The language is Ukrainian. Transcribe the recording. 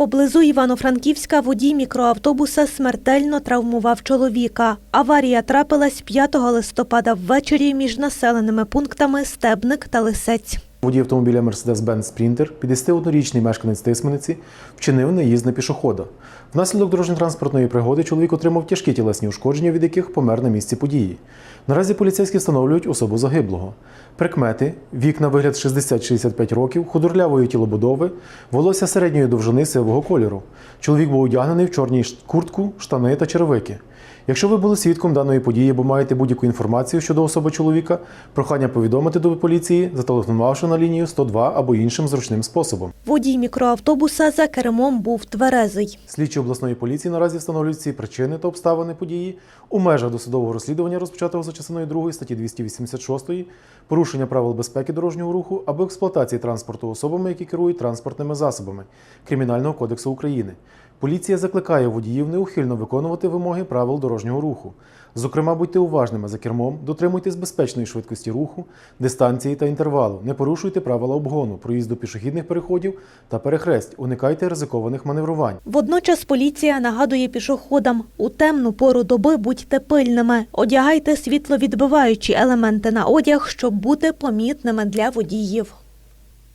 Поблизу Івано-Франківська водій мікроавтобуса смертельно травмував чоловіка. Аварія трапилась 5 листопада ввечері між населеними пунктами Стебник та Лисець. Водій автомобіля Mercedes-Benz Sprinter, 51-річний мешканець Тисмениці, вчинив наїзд на пішохода. Внаслідок дорожньо-транспортної пригоди чоловік отримав тяжкі тілесні ушкодження, від яких помер на місці події. Наразі поліцейські встановлюють особу загиблого. Прикмети, вік на вигляд 60-65 років, худорлявої тілобудови, волосся середньої довжини сивого кольору. Чоловік був одягнений в чорній куртку, штани та черевики. Якщо ви були свідком даної події або маєте будь-яку інформацію щодо особи чоловіка, прохання повідомити до поліції, зателефонувавши на лінію 102 або іншим зручним способом. Водій мікроавтобуса за кермом був тверезий. Слідчі обласної поліції наразі встановлюють всі причини та обставини події у межах досудового розслідування, розпочатого за частиною 2 статті 286, порушення правил безпеки дорожнього руху або експлуатації транспорту особами, які керують транспортними засобами Кримінального кодексу України. Поліція закликає водіїв неухильно виконувати вимоги правил дорожнього руху. Зокрема, будьте уважними за кермом, дотримуйтесь безпечної швидкості руху, дистанції та інтервалу, не порушуйте правила обгону, проїзду пішохідних переходів та перехресть, уникайте ризикованих маневрувань. Водночас поліція нагадує пішоходам – у темну пору доби будьте пильними. Одягайте світловідбиваючі елементи на одяг, щоб бути помітними для водіїв.